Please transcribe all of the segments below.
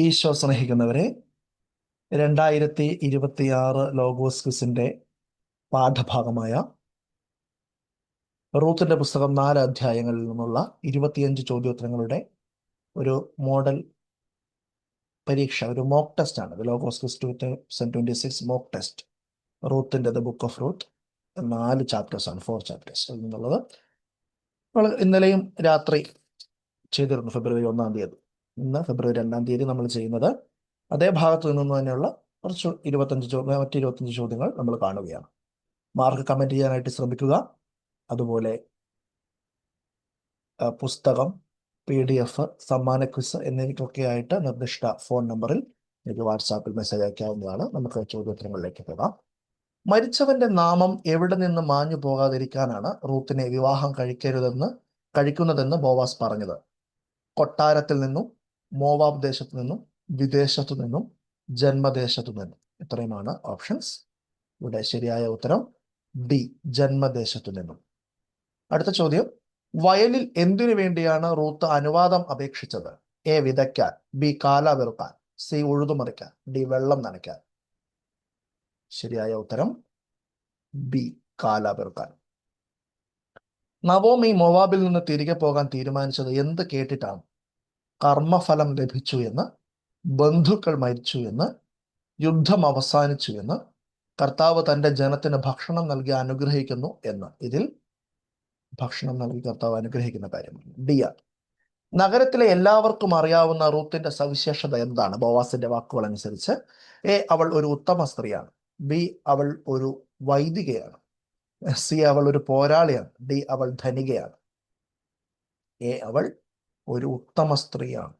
ഈശോ സ്നേഹിക്കുന്നവരെ രണ്ടായിരത്തി ഇരുപത്തിയാറ് ലോഗോസ് പാഠഭാഗമായ റൂത്തിന്റെ പുസ്തകം നാല് അധ്യായങ്ങളിൽ നിന്നുള്ള ഇരുപത്തിയഞ്ച് ചോദ്യോത്തരങ്ങളുടെ ഒരു മോഡൽ പരീക്ഷ ഒരു മോക്ക് ടെസ്റ്റ് ആണ്. Logos quiz two thousand six mock test റൂത്തിന്റെ the book of Ruth നാല് ചാപ്റ്റേഴ്സ് ആണ് ഫോർ ചാപ്റ്റേഴ്സ് എന്നുള്ളത് ഇന്നലെയും രാത്രി ചെയ്തിരുന്നു ഫെബ്രുവരി ഒന്നാം തീയതി. ഇന്ന് ഫെബ്രുവരി രണ്ടാം തീയതി നമ്മൾ ചെയ്യുന്നത്. അതേ ഭാഗത്ത് നിന്ന് തന്നെയുള്ള കുറച്ച് ഇരുപത്തഞ്ച് ചോദ്യം മറ്റ് ഇരുപത്തഞ്ച് ചോദ്യങ്ങൾ നമ്മൾ കാണുകയാണ്. മാർക്ക് കമന്റ് ചെയ്യാനായിട്ട് ശ്രമിക്കുക. അതുപോലെ പുസ്തകം പി ഡി എഫ് സമ്മാന ക്വിസ് എന്നിവയ്ക്കൊക്കെ ആയിട്ട് നിർദ്ദിഷ്ട ഫോൺ നമ്പറിൽ എനിക്ക് വാട്സാപ്പിൽ മെസ്സേജ് അയക്കാവുന്നതാണ്. നമുക്ക് ചോദ്യോത്തരങ്ങളിലേക്ക് പോകാം. മരിച്ചവന്റെ നാമം എവിടെ നിന്ന് മാഞ്ഞു പോകാതിരിക്കാനാണ് റൂത്തിനെ വിവാഹം കഴിക്കരുതെന്ന് കഴിക്കുന്നതെന്ന് ബോവാസ് പറഞ്ഞത്. കൊട്ടാരത്തിൽ നിന്നും മോവാബ് ദേശത്തു നിന്നും വിദേശത്തു നിന്നും ജന്മദേശത്തു നിന്നും ഇത്രയുമാണ് ഓപ്ഷൻസ് ഇവിടെ ശരിയായ ഉത്തരം ഡി ജന്മദേശത്തു നിന്നും അടുത്ത ചോദ്യം. വയലിൽ എന്തിനു വേണ്ടിയാണ് റൂത്ത് അനുവാദം അപേക്ഷിച്ചത്? എ വിതയ്ക്കാൻ. ബി കാല വെറുക്കാൻ സി ഉഴുതുമറിക്കാൻ. ഡി വെള്ളം നനയ്ക്കാൻ. ശരിയായ ഉത്തരം ബി കാല വെറുക്കാൻ നവോമി മൊവാബിൽ നിന്ന് തിരികെ പോകാൻ തീരുമാനിച്ചത് എന്ത് കേട്ടിട്ടാണ്? കർമ്മഫലം ലഭിച്ചു എന്ന് ബന്ധുക്കൾ മരിച്ചു എന്ന് യുദ്ധം അവസാനിച്ചു എന്ന് കർത്താവ് തന്റെ ജനത്തിന് ഭക്ഷണം നൽകി അനുഗ്രഹിക്കുന്നു എന്ന്. ഇതിൽ ഭക്ഷണം നൽകി കർത്താവ് അനുഗ്രഹിക്കുന്ന കാര്യമാണ്. ഡി ആർ നഗരത്തിലെ എല്ലാവർക്കും അറിയാവുന്ന റൂത്തിന്റെ സവിശേഷത എന്താണ്? ബോവാസിന്റെ വാക്കുകൾ അനുസരിച്ച് എ അവൾ ഒരു ഉത്തമ സ്ത്രീയാണ്. ബി അവൾ ഒരു വൈദികയാണ്. സി അവൾ ഒരു പോരാളിയാണ്. ഡി അവൾ ധനികയാണ്. എ അവൾ ഒരു ഉത്തമ സ്ത്രീയാണ്.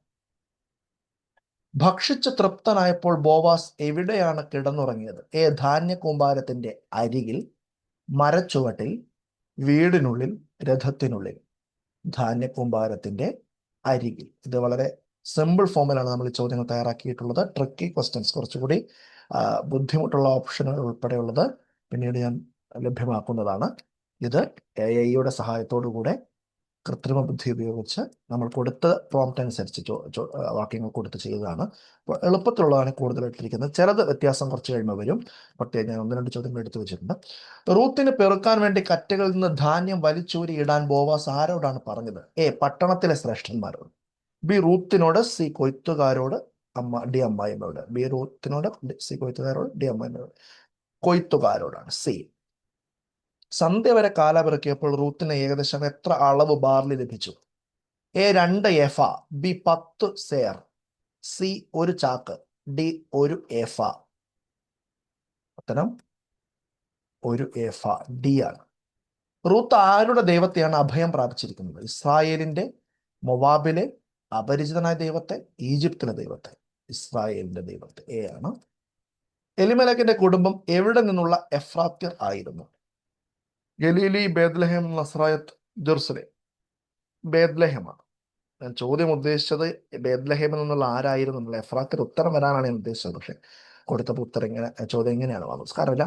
ഭക്ഷിച്ച് തൃപ്തനായപ്പോൾ ബോവാസ് എവിടെയാണ് കിടന്നുറങ്ങിയത്? ഏ ധാന്യ കൂമ്പാരത്തിന്റെ അരികിൽ മരച്ചുവട്ടിൽ വീടിനുള്ളിൽ രഥത്തിനുള്ളിൽ. ധാന്യ കൂമ്പാരത്തിന്റെ അരികിൽ. ഇത് വളരെ സിമ്പിൾ ഫോമിലാണ് നമ്മൾ ഈ ചോദ്യങ്ങൾ തയ്യാറാക്കിയിട്ടുള്ളത്. ട്രിക്കി ക്വസ്റ്റ്യൻസ് കുറച്ചുകൂടി ബുദ്ധിമുട്ടുള്ള ഓപ്ഷനുകൾ ഉൾപ്പെടെയുള്ളത് പിന്നീട് ഞാൻ ലഭ്യമാക്കുന്നതാണ്. ഇത് എ ഐയുടെ സഹായത്തോടു കൂടെ കൃത്രിമ ബുദ്ധി ഉപയോഗിച്ച് നമ്മൾ കൊടുത്ത പ്രോംപ്റ്റ് അനുസരിച്ച് വാക്യങ്ങൾ കൊടുത്ത് ചെയ്തതാണ് അപ്പോൾ എളുപ്പത്തിലുള്ളതാണ് കൂടുതലായിട്ടിരിക്കുന്നത്. ചിലത് വ്യത്യാസം കുറച്ച് കഴിയുമ്പോൾ വരും. പ്രത്യേകം ഞാൻ ഒന്ന് രണ്ട് ചോദ്യങ്ങൾ എടുത്തു വെച്ചിട്ടുണ്ട്. റൂത്തിന് പെറുക്കാൻ വേണ്ടി കറ്റകളിൽ നിന്ന് ധാന്യം വലിച്ചൂരി ഇടാൻ ബോവാസ് ആരോടാണ് പറഞ്ഞത്? എ പട്ടണത്തിലെ ശ്രേഷ്ഠന്മാരോട്. ബി റൂത്തിനോട് സി കൊയ്ത്തുകാരോട് അമ്മ ഡി അമ്മായിമ്മയോട്. ബി റൂത്തിനോട് സി കൊയ്ത്തുകാരോട് ഡി അമ്മായിമ്മയോട്. കൊയ്ത്തുകാരോടാണ്. സി സന്ധ്യ വരെ കാലപിറക്കിയപ്പോൾ റൂത്തിന് ഏകദേശം എത്ര അളവ് ബാർലി ലഭിച്ചു? എ രണ്ട് എഫ ബി പത്ത് സേർ സി ഒരു ചാക്ക് ഡി ഒരു എഫ. ഉത്തരം ഒരു എഫ ഡി ആണ്. റൂത്ത് ആരുടെ ദൈവത്തെയാണ് അഭയം പ്രാപിച്ചിരിക്കുന്നത്? ഇസ്രായേലിന്റെ മൊവാബിലെ അപരിചിതനായ ദൈവത്തെ ഈജിപ്തിലെ ദൈവത്തെ ഇസ്രായേലിന്റെ ദൈവത്തെ. എ ആണ്. എലിമലക്കിന്റെ കുടുംബം എവിടെ നിന്നുള്ള എഫ്രാത്യർ ആയിരുന്നു? Galilee Bethlehem Nazareth Jerusalem. ബേദ്ലഹേമാണ് ഞാൻ ചോദ്യം ഉദ്ദേശിച്ചത് ബേദ്ലഹേമൻ എന്നുള്ള ആരായിരുന്നു എന്നുള്ള എഫ്രാത്തിൽ ഉത്തരം വരാനാണ് ഞാൻ ഉദ്ദേശിച്ചത്. പക്ഷെ കൊടുത്തപ്പോൾ ഉത്തരം ഇങ്ങനെ ചോദ്യം ഇങ്ങനെയാണ് വന്നത്. സാരമില്ല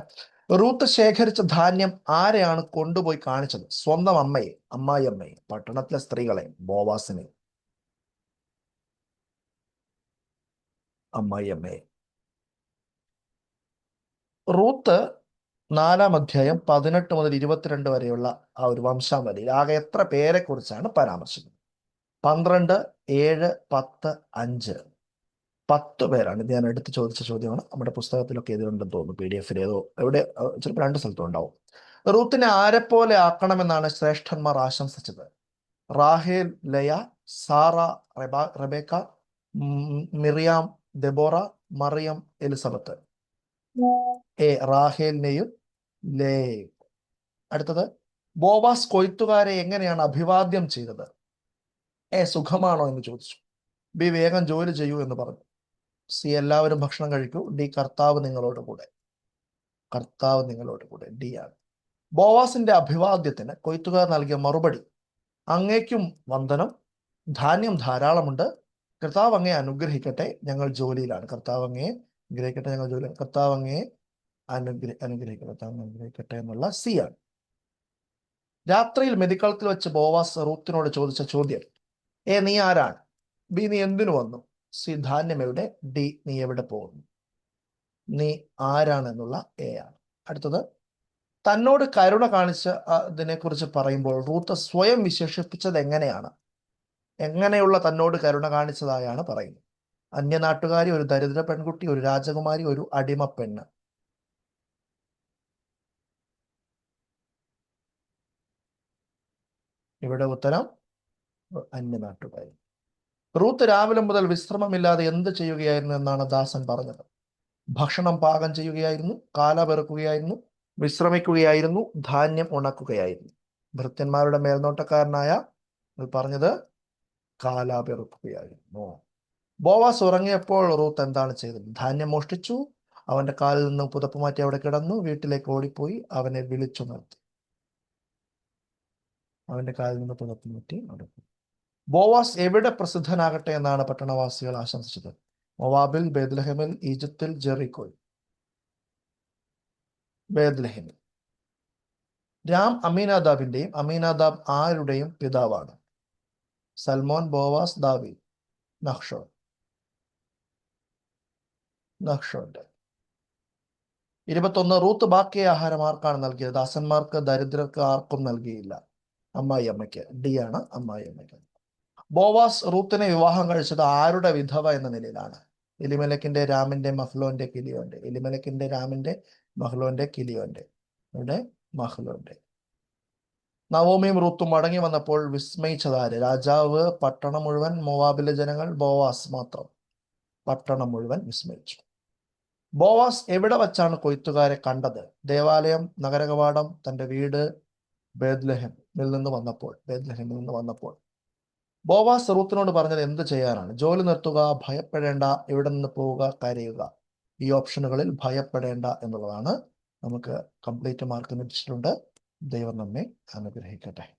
റൂത്ത് ശേഖരിച്ച ധാന്യം ആരെയാണ് കൊണ്ടുപോയി കാണിച്ചത്? സ്വന്തം അമ്മയെ അമ്മായി അമ്മയെ പട്ടണത്തിലെ സ്ത്രീകളെ ബോവാസിനെ അമ്മായി അമ്മയെ. റൂത്ത് നാലാം അധ്യായം പതിനെട്ട് മുതൽ ഇരുപത്തിരണ്ട് വരെയുള്ള ആ ഒരു വംശാവലിയിൽ ആകെ എത്ര പേരെ കുറിച്ചാണ് പരാമർശിക്കുന്നത്? പന്ത്രണ്ട് ഏഴ് പത്ത് അഞ്ച്. പത്ത് പേരാണ്. ഞാൻ എടുത്ത് ചോദിച്ച ചോദ്യമാണ്. നമ്മുടെ പുസ്തകത്തിലൊക്കെ എതിരുണ്ടെന്ന് തോന്നുന്നു പി ഡി എഫിൽ. ഏതോ എവിടെ ചിലപ്പോൾ രണ്ട് സ്ഥലത്തും ഉണ്ടാവും. റൂത്തിനെ ആരെപ്പോലെ ആക്കണമെന്നാണ് ശ്രേഷ്ഠന്മാർ ആശംസിച്ചത്? റാഹേൽ ലയ സാറ റെബ റെബേക്ക ഉം, Miriam Deborah Mariam Elizabeth. A റാഹേലിനെയും ലേയും അടുത്തത്. ബോവാസ് കൊയ്ത്തുകാരെ എങ്ങനെയാണ് അഭിവാദ്യം ചെയ്തത്? ഏ സുഖമാണോ എന്ന് ചോദിച്ചു. ബി വേഗം ജോലി ചെയ്യൂ എന്ന് പറഞ്ഞു. സി എല്ലാവരും ഭക്ഷണം കഴിക്കൂ. ഡി കർത്താവ് നിങ്ങളോട് കൂടെ. കർത്താവ് നിങ്ങളോട് കൂടെ. ഡി ആണ്. ബോവാസിന്റെ അഭിവാദ്യത്തിന് കൊയ്ത്തുകാർ നൽകിയ മറുപടി. അങ്ങേക്കും വന്ദനം. ധാന്യം ധാരാളമുണ്ട്. കർത്താവ് അങ്ങയെ അനുഗ്രഹിക്കട്ടെ. ഞങ്ങൾ ജോലിയിലാണ്. കർത്താവ് അങ്ങയെ അനുഗ്രഹിക്കട്ടെ. ഞങ്ങൾ ജോലി കർത്താവ് അങ്ങയെ അനുഗ്രഹ അനുഗ്രഹിക്കട്ടെ അനുഗ്രഹിക്കട്ടെ എന്നുള്ള സി ആണ് രാത്രിയിൽ മെതിക്കളത്തിൽ വെച്ച് ബോവാസ് റൂത്തിനോട് ചോദിച്ച ചോദ്യം എ നീ ആരാണ്? ബി നീ എന്തിനു വന്നു? സി ധാന്യം എവിടെ? ഡി നീ എവിടെ പോകുന്നു? നീ ആരാണെന്നുള്ള എ ആണ്. അടുത്തത് തന്നോട് കരുണ കാണിച്ച അതിനെ കുറിച്ച് പറയുമ്പോൾ റൂത്ത് സ്വയം വിശേഷിപ്പിച്ചത് എങ്ങനെയാണ്? എങ്ങനെയുള്ള തന്നോട് കരുണ കാണിച്ചതായാണ് പറയുന്നത്. അന്യനാട്ടുകാരി ഒരു ദരിദ്ര പെൺകുട്ടി ഒരു രാജകുമാരി ഒരു അടിമ പെണ്ണ്. ഇവിടെ ഉത്തരം അന്യനാട്ടുകാരി. റൂത്ത് രാവിലെ മുതൽ വിശ്രമമില്ലാതെ എന്ത് ചെയ്യുകയായിരുന്നു എന്നാണ് ദാസൻ പറഞ്ഞത്. ഭക്ഷണം പാകം ചെയ്യുകയായിരുന്നു കാല പെറുക്കുകയായിരുന്നു വിശ്രമിക്കുകയായിരുന്നു ധാന്യം ഉണക്കുകയായിരുന്നു. ഭൃത്യന്മാരുടെ മേൽനോട്ടക്കാരനായ പറഞ്ഞത് കാല പെറുക്കുകയായിരുന്നു. ബോവാസ് ഉറങ്ങിയപ്പോൾ റൂത്ത് എന്താണ് ചെയ്തത്? ധാന്യം മോഷ്ടിച്ചു അവന്റെ കാലിൽ നിന്ന് പുതപ്പ് മാറ്റി അവിടെ കിടന്നു വീട്ടിലേക്ക് ഓടിപ്പോയി അവനെ വിളിച്ചു നിർത്തി. അവന്റെ കാലിൽ നിന്ന് പുതപ്പ് നീട്ടി നടക്കും ബോവാസ് എവിടെ പ്രസിദ്ധനാകട്ടെ എന്നാണ് പട്ടണവാസികൾ ആശംസിച്ചത്? മൊവാബിൽ ബേദ്ലഹമിൽ ഈജിപ്തിൽ ജെറിക്കോയിൽ. ബേദ്ലഹമിൽ രാം അമീനാദാബിന്റെയും അമീനാദാബ് ആരുടെയും പിതാവാണ്? സൽമോൻ ബോവാസ് ദാവി നക്ഷോ നക്ഷോന്റെ ഇരുപത്തൊന്ന് റൂത്ത് ബാക്കി ആഹാരം ആർക്കാണ് നൽകിയത്? ദാസന്മാർക്ക് ദരിദ്രർക്ക് ആർക്കും നൽകിയില്ല. അമ്മായി അമ്മയ്ക്ക് ഡി ആണ് അമ്മായി അമ്മയ്ക്ക് ബോവാസ് റൂത്തിനെ വിവാഹം കഴിച്ചത് ആരുടെ വിധവ എന്ന നിലയിലാണ്? എലിമലക്കിന്റെ രാമിന്റെ മഹ്ലോന്റെ കിലിയോന്റെ എലിമലക്കിന്റെ രാമിന്റെ മഹ്ലോന്റെ കിലിയോന്റെ ഇവിടെ മഹ്ലോന്റെ. നവോമിയും റൂത്തും മടങ്ങി വന്നപ്പോൾ വിസ്മയിച്ചതാര്? രാജാവ് പട്ടണം മുഴുവൻ മോവാബിലെ ജനങ്ങൾ ബോവാസ് മാത്രം. പട്ടണം മുഴുവൻ വിസ്മയിച്ചു. ബോവാസ് എവിടെ വച്ചാണ് കൊയ്ത്തുകാരെ കണ്ടത്? ദേവാലയം നഗരകവാടം തന്റെ വീട് ബേദ്ലഹമിൽ നിന്ന് വന്നപ്പോൾ ബേദ്ലഹമിൽ നിന്ന് വന്നപ്പോൾ. ബോവാസ് റൂത്തിനോട് പറഞ്ഞത് എന്ത് ചെയ്യാനാണ്? ജോലി നിർത്തുക ഭയപ്പെടേണ്ട എവിടെ നിന്ന് പോവുക കരയുക. ഈ ഓപ്ഷനുകളിൽ ഭയപ്പെടേണ്ട എന്നുള്ളതാണ്. നമുക്ക് കംപ്ലീറ്റ് മാർക്ക് ലഭിച്ചിട്ടുണ്ട് ദൈവം നമ്മെ അനുഗ്രഹിക്കട്ടെ.